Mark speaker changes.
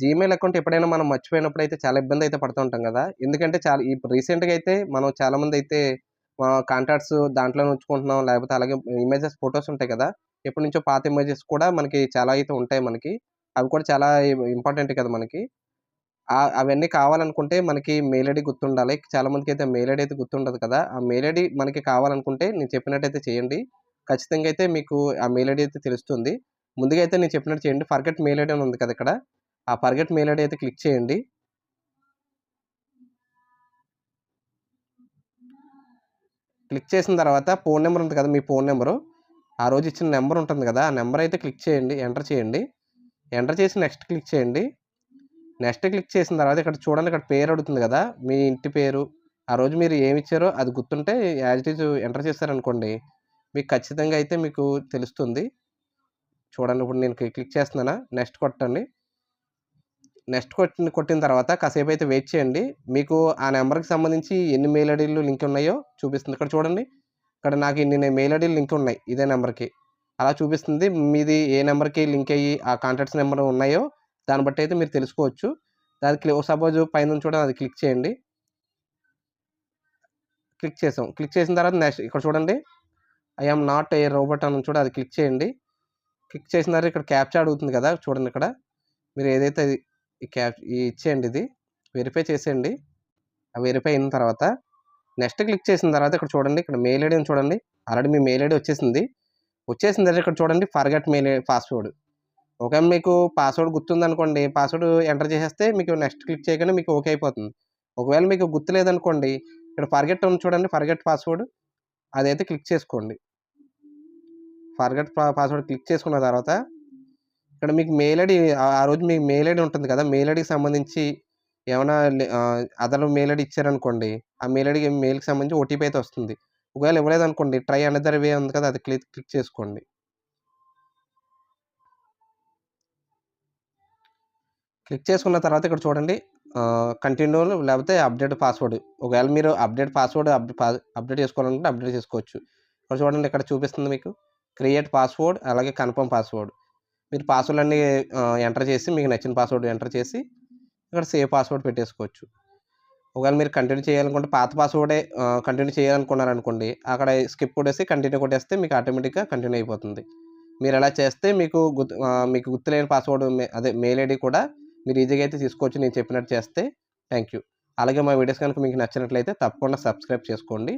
Speaker 1: Gmail account ఎప్పుడైనా మనం మర్చిపోయినప్పుడు అయితే చాలా ఇబ్బంది అయితే పడుతుంటాం కదా. ఎందుకంటే చాలా ఇప్పుడు రీసెంట్గా అయితే మనం చాలామంది అయితే కాంటాక్ట్స్ దాంట్లో ఉంచుకుంటున్నాం. లేకపోతే అలాగే ఇమేజెస్ ఫొటోస్ ఉంటాయి కదా. ఎప్పటి నుంచో పాత ఇమేజెస్ కూడా మనకి చాలా అయితే ఉంటాయి మనకి. అవి కూడా చాలా ఇంపార్టెంట్ కదా మనకి. అవన్నీ కావాలనుకుంటే మనకి మెయిల్ ఐడి గుర్తుండాలి. చాలా మందికి అయితే మెయిల్ ఐడి అయితే గుర్తుండదు కదా. ఆ మెయిల్ ఐడి మనకి కావాలనుకుంటే నేను చెప్పినట్టయితే చేయండి. ఖచ్చితంగా అయితే మీకు ఆ మెయిల్ ఐడి అయితే తెలుస్తుంది. ముందుగా అయితే నేను చెప్పినట్టు చేయండి. ఫర్గెట్ మెయిల్ ఐడి అని ఉంది కదా ఇక్కడ. ఆ ఫర్గెట్ మెయిల్ ఐడి అయితే క్లిక్ చేయండి. క్లిక్ చేసిన తర్వాత ఫోన్ నెంబర్ ఉంది కదా మీ ఫోన్ నెంబరు. ఆ రోజు ఇచ్చిన నెంబర్ ఉంటుంది కదా ఆ నెంబర్ అయితే క్లిక్ చేయండి ఎంటర్ చేయండి. ఎంటర్ చేసి నెక్స్ట్ క్లిక్ చేయండి. నెక్స్ట్ క్లిక్ చేసిన తర్వాత ఇక్కడ చూడండి ఇక్కడ పేరు అడుగుతుంది కదా మీ ఇంటి పేరు. ఆ రోజు మీరు ఏమి ఇచ్చారో అది గుర్తుంటే యాజ్ ఇట్ ఈజ్ ఎంటర్ చేశారనుకోండి మీకు ఖచ్చితంగా అయితే మీకు తెలుస్తుంది. చూడండి ఇప్పుడు నేను క్లిక్ చేస్తున్నానా నెక్స్ట్ కొట్టండి. నెక్స్ట్ కొట్టిన కొట్టిన తర్వాత కాసేపు అయితే వెయిట్ చేయండి. మీకు ఆ నెంబర్కి సంబంధించి ఎన్ని మెయిల్ ఐడీలు లింక్ ఉన్నాయో చూపిస్తుంది. ఇక్కడ చూడండి. ఇక్కడ నాకు ఇన్ని మెయిల్ ఐడీలు లింక్ ఉన్నాయి ఇదే నెంబర్కి. అలా చూపిస్తుంది. మీది ఏ నెంబర్కి లింక్ అయ్యి ఆ కాంటాక్ట్స్ నెంబర్ ఉన్నాయో దాన్ని బట్టి అయితే మీరు తెలుసుకోవచ్చు. దానికి క్లి సపోజ్ పైన చూడండి అది క్లిక్ చేయండి. క్లిక్ చేసాం. క్లిక్ చేసిన తర్వాత నెక్స్ట్ ఇక్కడ చూడండి. ఐఎమ్ నాట్ ఏ రోబోట్ అని చూడ అది క్లిక్ చేయండి. క్లిక్ చేసిన తర్వాత ఇక్కడ క్యాప్చా అడుగుతుంది కదా చూడండి ఇక్కడ. మీరు ఏదైతే అది ఈ క్యాప్ ఇచ్చేయండి ఇది. వెరిఫై చేసేయండి. ఆ వెరిఫై అయిన తర్వాత నెక్స్ట్ క్లిక్ చేసిన తర్వాత ఇక్కడ చూడండి ఇక్కడ మెయిల్ ఐడి చూడండి. ఆల్రెడీ మీ మెయిల్ ఐడి వచ్చేసింది. వచ్చేసిన తర్వాత ఇక్కడ చూడండి ఫర్గట్ మెయిల్ పాస్వర్డ్. ఒకవేళ మీకు పాస్వర్డ్ గుర్తుందనుకోండి పాస్వర్డ్ ఎంటర్ చేసేస్తే మీకు నెక్స్ట్ క్లిక్ చేయగానే మీకు ఓకే అయిపోతుంది. ఒకవేళ మీకు గుర్తు లేదనుకోండి ఇక్కడ ఫర్గెట్ ఉంది చూడండి ఫర్గెట్ పాస్వర్డ్ అదైతే క్లిక్ చేసుకోండి. ఫర్గెట్ పాస్వర్డ్ క్లిక్ చేసుకున్న తర్వాత ఇక్కడ మీకు మెయిల్ ఐడి ఆ రోజు మీకు మెయిల్ ఐడి ఉంటుంది కదా? మెయిల్ ఐడికి సంబంధించి ఏమైనా అదర్ మెయిల్ ఐడి ఇచ్చారనుకోండి ఆ మెయిల్ ఐడికి మెయిల్కి సంబంధించి ఓటీపీ అయితే వస్తుంది. ఒకవేళ ఇవ్వలేదు అనుకోండి ట్రై అనదర్ వే ఉంది కదా అది క్లిక్ క్లిక్ చేసుకోండి. క్లిక్ చేసుకున్న తర్వాత ఇక్కడ చూడండి కంటిన్యూ లేకపోతే అప్డేట్ పాస్వర్డ్ ఒకవేళ మీరు అప్డేట్ పాస్వర్డ్ అప్డేట్ చేసుకోవాలనుకుంటే అప్డేట్ చేసుకోవచ్చు. ఇక్కడ చూడండి ఇక్కడ చూపిస్తుంది మీకు. క్రియేట్ పాస్వర్డ్ అలాగే కన్ఫర్మ్ పాస్వర్డ్ మీరు పాస్వర్డ్ అన్ని ఎంటర్ చేసి మీకు నచ్చిన పాస్వర్డ్ ఎంటర్ చేసి ఇక్కడ సేవ్ పాస్వర్డ్ పెట్టేసుకోవచ్చు. ఒకవేళ మీరు కంటిన్యూ చేయాలనుకుంటే పాత పాస్వర్డే కంటిన్యూ చేయాలనుకున్నారనుకోండి అక్కడ స్కిప్ కొట్టేసి కంటిన్యూ కొట్టేస్తే మీకు ఆటోమేటిక్గా కంటిన్యూ అయిపోతుంది. మీరు అలా చేస్తే మీకు గుర్తు మీకు గుర్తులేని పాస్వర్డ్ అదే మెయిల్ ఐడి కూడా మీరు ఈజీగా అయితే తీసుకోవచ్చు. నేను చెప్పినట్టు చేస్తే థ్యాంక్ యూ అలాగే మా వీడియోస్ కనుక మీకు నచ్చినట్లయితే తప్పకుండా సబ్స్క్రైబ్ చేసుకోండి.